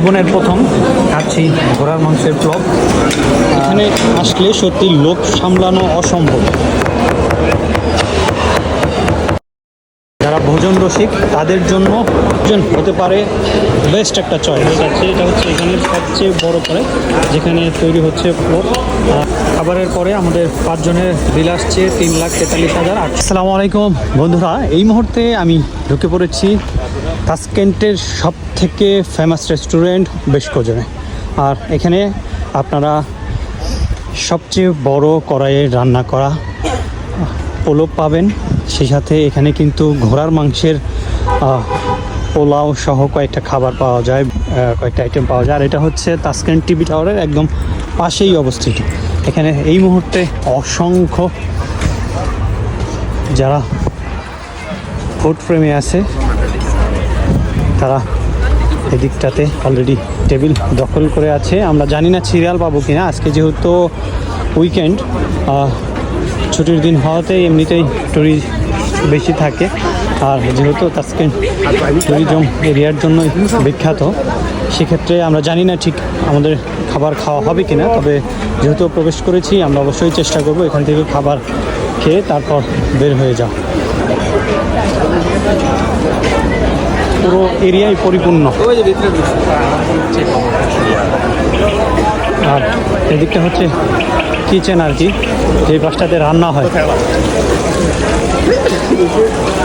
জীবনের প্রথম খাচ্ছি ঘোড়ার মাংসের প্লব এখানে আসলে সত্যি লোভ সামলানো অসম্ভব। যারা ভোজন রসিক তাদের জন্য ভোজন হতে পারে বেস্ট একটা চয়েস আছে এটা হচ্ছে এখানে সবচেয়ে বড় করে যেখানে তৈরি হচ্ছে প্লব খাবারের পরে আমাদের পাঁচজনের বিল আসছে তিন লাখ তেতাল্লিশ হাজার আসসালামু আলাইকুম বন্ধুরা এই মুহূর্তে আমি ঢুকে পড়েছি তাসকেন্টের সব থেকে ফেমাস রেস্টুরেন্ট বেশকোজনে আর এখানে আপনারা সবচেয়ে বড় কড়াইয়ে রান্না করা পোলব পাবেন। সেই সাথে এখানে কিন্তু ঘোড়ার মাংসের পোলাও সহ কয়েকটা খাবার পাওয়া যায় কয়েকটা আইটেম পাওয়া যায়। আর এটা হচ্ছে তাসকেন্ট টিভি টাওয়ারের একদম পাশেই অবস্থিত। এখানে এই মুহূর্তে অসংখ্য, যারা ফুড প্রেমী আছে তারা এদিকটাতে অলরেডি টেবিল দখল করে আছে। আমরা জানি না সিরিয়াল পাবো কিনা। আজকে যেহেতু উইকেন্ড ছুটির দিন হওয়াতে এমনিতেই টুরিস্ট বেশি থাকে। আর যেহেতু তাস্কেন্ট ট্যুরিজম এরিয়ার জন্য বিখ্যাত, সেক্ষেত্রে আমরা জানি না ঠিক আমাদের খাবার খাওয়া হবে কিনা। তবে যেহেতু প্রবেশ করেছি, আমরা অবশ্যই চেষ্টা করব এখান থেকে খাবার খেয়ে তারপর বের হয়ে যাওয়া। পুরো এরিয়াই পরিপূর্ণ। আর এদিকটা হচ্ছে কিচেন আর কি যে পাশটাতে রান্না হয়।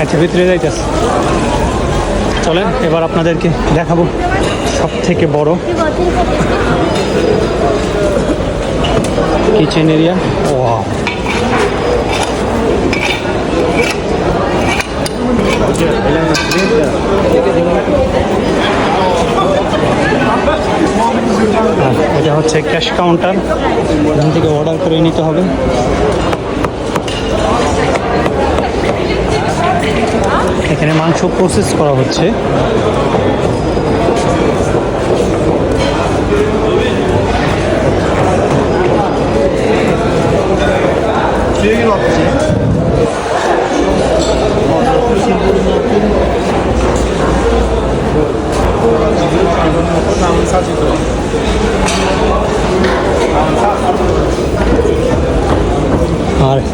আচ্ছা ভিতরে যাইতেছে। চলেন এবার আপনাদেরকে দেখাবো সব থেকে বড় কিচেন এরিয়া ও এটা হচ্ছে ক্যাশ কাউন্টার। এখান থেকে অর্ডার করে নিতে হবে। এখানে মাংস প্রসেস করা হচ্ছে।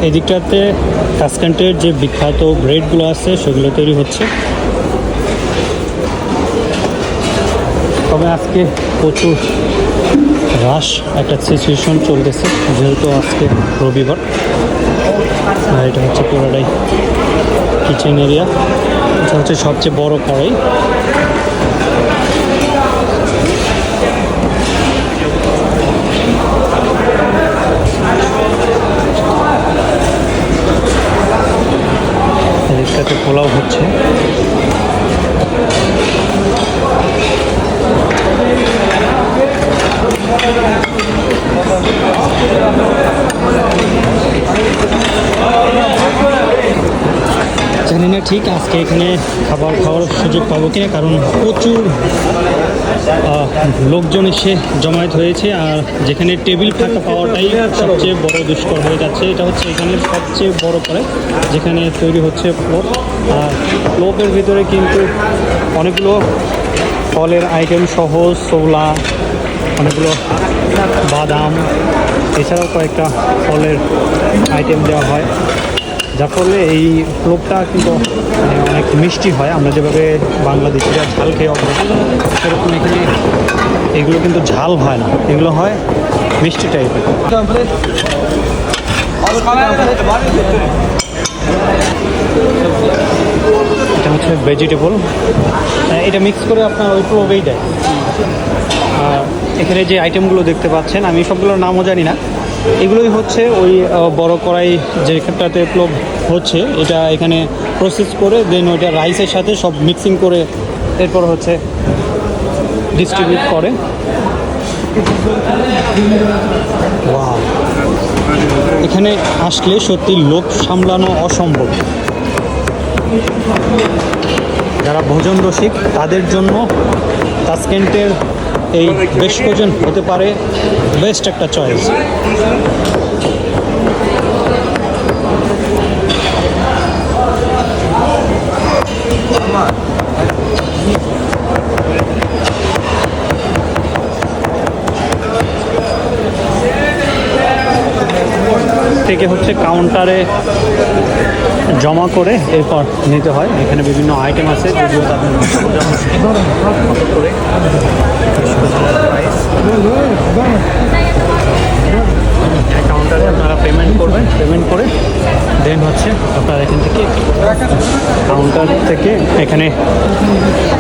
এই দিকটাতে কাসকান্টের যে বিখ্যাত ব্রেডগুলো আছে, সেগুলো তৈরি হচ্ছে। তবে আজকে প্রচুর রাশ একটা সিচুয়েশন চলতেছে, যেহেতু আজকে রবিবার। আর এটা হচ্ছে পুরোটাই কিচেন এরিয়া এটা হচ্ছে সবচেয়ে বড় কড়াই এদিকটাতে পোলাও হচ্ছে। ঠিক আজকে এখানে খাবার খাওয়ার সুযোগ পাবো কিনা? কারণ প্রচুর লোকজন এসে জমায়েত হয়েছে আর যেখানে টেবিল ফাঁকা পাওয়াটাই সবচেয়ে বড় দুষ্কর হয়ে যাচ্ছে। এটা হচ্ছে এখানে সবচেয়ে বড় করে যেখানে তৈরি হচ্ছে প্লোপ আর প্লোপের ভিতরে কিন্তু অনেকগুলো ফলের আইটেম সহ সৌলা অনেকগুলো বাদাম, এছাড়াও কয়েকটা ফলের আইটেম দেওয়া হয়। যার ফলে এই প্লোপটা কিন্তু মানে অনেক মিষ্টি হয়। আমরা যেভাবে বাংলাদেশিরা ঝাল খেয়ে অভ্যস্ত সেরকম এখানে এগুলো কিন্তু ঝাল হয় না। এগুলো হয় মিষ্টি টাইপের এটা হচ্ছে ভেজিটেবল এটা মিক্স করে আপনার ওই প্লোবেই দেয়। এখানে যে আইটেমগুলো দেখতে পাচ্ছেন, আমি সবগুলোর নামও জানি না। এগুলোই হচ্ছে ওই বড় কড়াই যেখানটাতে প্লোভ হচ্ছে, এটা এখানে প্রসেস করে দেন ওইটা রাইসের সাথে সব মিক্সিং করে এরপর হচ্ছে ডিস্ট্রিবিউট করে! এখানে আসলে সত্যি লোভ সামলানো অসম্ভব যারা ভোজন রসিক, তাদের জন্য তাসকেন্টের এই বেশ কজন হতে পারে। বেস্ট একটা চয়েস থেকে হচ্ছে কাউন্টারে জমা করে এরপর নিতে হয়। এখানে বিভিন্ন আইটেম আছে যদিও তাদের এখানে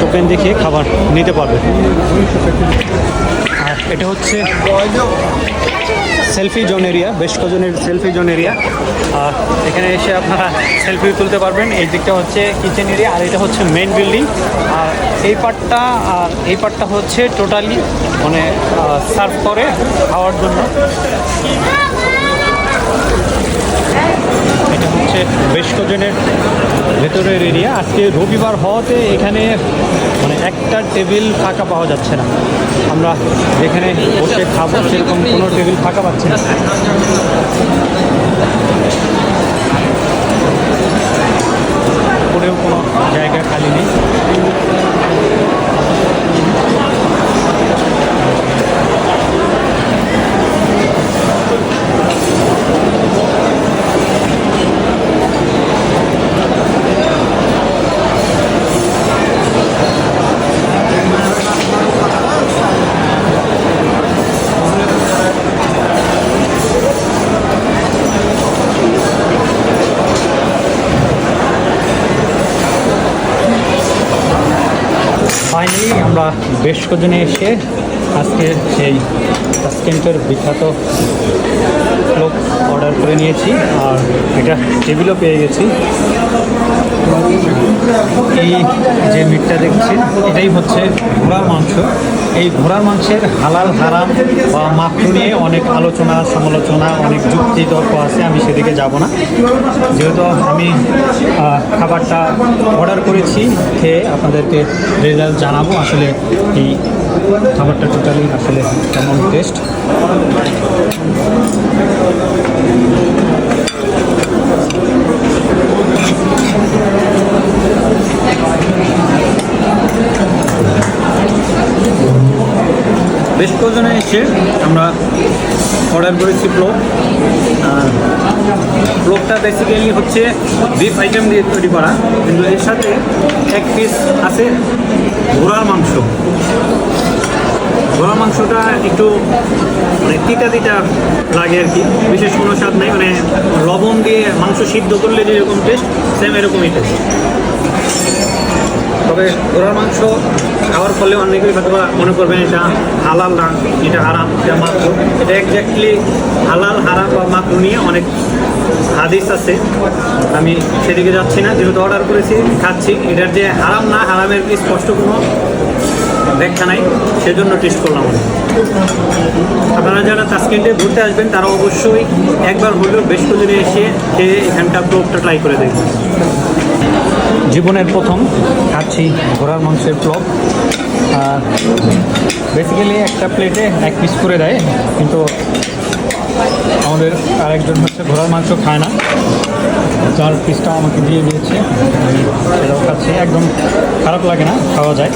টোকেন দেখিয়ে খাবার নিতে পারবেন আর এটা হচ্ছে সেলফি জোন এরিয়া, বেশ কজনের সেলফি জোন এরিয়া। আর এখানে এসে আপনারা সেলফি তুলতে পারবেন। এই দিকটা হচ্ছে কিচেন এরিয়া আর এটা হচ্ছে মেন বিল্ডিং আর এই পার্টটা আর এই পার্টটা হচ্ছে টোটালি মানে সার্ভ করে খাওয়ার জন্য। এটা হচ্ছে বেশ কজনের ভেতরের এরিয়া আজকে রবিবার হওয়াতে এখানে মানে একটা টেবিল ফাঁকা পাওয়া যাচ্ছে না। আমরা এখানে বসে খাব সেরকম কোনো টেবিল ফাঁকা পাচ্ছি না। কোনো জায়গা খালি নেই। বেশ এসে আজকে সেই তাস্কেন্টের বিখ্যাত লোক অর্ডার করে নিয়েছি, আর এটা টেবিলও পেয়ে গেছি। এই যে মিটটা দেখছেন, এটাই হচ্ছে ঘোড়ার মাংস। এই ঘোড়ার মাংসের হালাল, হারাম বা মাত্র নিয়ে অনেক আলোচনা, সমালোচনা, অনেক যুক্তি, তর্ক আছে, আমি সেদিকে যাব না। যেহেতু আমি খাবারটা অর্ডার করেছি, খেয়ে আপনাদেরকে রেজাল্ট জানাব। আসলে এই খাবারটা টোটালি আসলে কেমন টেস্ট বেশ কজনে এসে আমরা অর্ডার করেছি প্লোভ প্লোভটা বেসিক্যালি হচ্ছে বিফ আইটেম দিয়ে তৈরি করা। কিন্তু এর সাথে এক পিস আছে ঘোড়ার মাংস। ঘোড়ার মাংসটা একটু মানে তিতা তিতা লাগে আর কি। বিশেষ কোনো স্বাদ নেই। মানে লবণ দিয়ে মাংস সিদ্ধ করলে যেরকম টেস্ট সেম এরকমই টেস্ট তবে ঘোড়ার মাংস খাওয়ার ফলে অনেকেই হয়তো মনে করবেন এটা হালাল না, এটা হারাম, এটা মাত্র এটা একজাক্টলি হালাল, হারাম বা মাত্র নিয়ে অনেক হাদিস আছে। আমি সেদিকে যাচ্ছি না, যেহেতু অর্ডার করেছি, খাচ্ছি। এটার যে হারাম না, হারামের স্পষ্ট কোনো ব্যাখ্যা নাই, সেজন্য টেস্ট করলাম আপনারা যারা তাস্কেন্টে ঘুরতে আসবেন, তারা অবশ্যই একবার হলেও কদিনে এসে খেয়ে এখানকার প্রোপটা ট্রাই করে দেখবেন। জীবনের প্রথম খাচ্ছি ঘোড়ার মাংসের প্লব আর বেসিক্যালি একটা প্লেটে এক পিস করে দেয়, কিন্তু আমাদের আরেকজন হচ্ছে ঘোড়ার মাংস খায় না। যার পিসটা আমাকে দিয়ে দিয়েছে। সেটাও খাচ্ছি। একদম খারাপ লাগে না, খাওয়া যায়।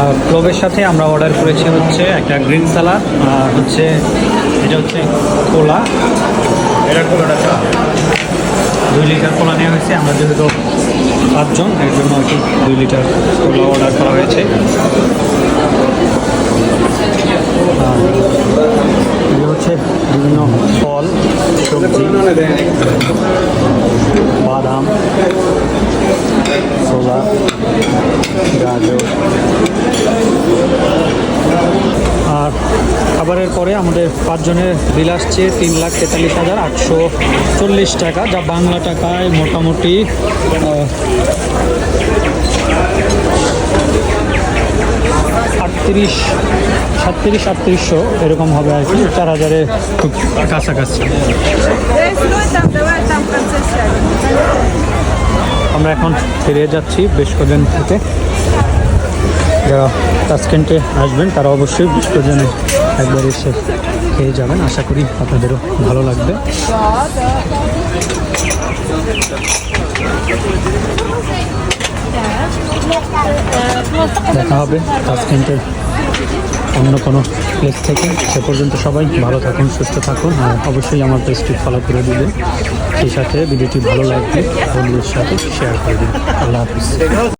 আর ক্লোবের সাথে আমরা অর্ডার করেছি হচ্ছে একটা গ্রিন সালাদ, আর হচ্ছে এটা হচ্ছে কোলা। দুই লিটার কোলা নেওয়া হয়েছে, আমরা যেহেতু পাঁচজন, এর জন্য আর দুই লিটার কোলা অর্ডার করা হয়েছে। হচ্ছে বিভিন্ন ফল, সবজি, বাদাম, ছোলা, গাজর আর খাবারের পরে আমাদের পাঁচজনের বিল আসছে তিন লাখ তেতাল্লিশ হাজার আটশো চল্লিশ টাকা, যা বাংলা টাকায় মোটামুটি আটত্রিশ, সাতত্রিশ, আটত্রিশশো এরকম হবে আর কি, চার হাজারের খুব কাছাকাছি। আমরা এখন ফিরে যাচ্ছি বেশ কদিন থেকে। যারা তাস্কেন্টে আসবেন, তারা অবশ্যই বেশ কদিনে একবার এসে খেয়ে যাবেন। আশা করি আপনাদেরও ভালো লাগবে। দেখা হবে তাসকেন্টের অন্য কোনো প্লেস থেকে। সে পর্যন্ত সবাই ভালো থাকুন, সুস্থ থাকুন, আর অবশ্যই আমার পেজটি ফলো করে দিবেন। সেই সাথে ভিডিওটি ভালো লাগবে বন্ধুদের সাথে শেয়ার করে দিন আল্লাহ হাফিজ।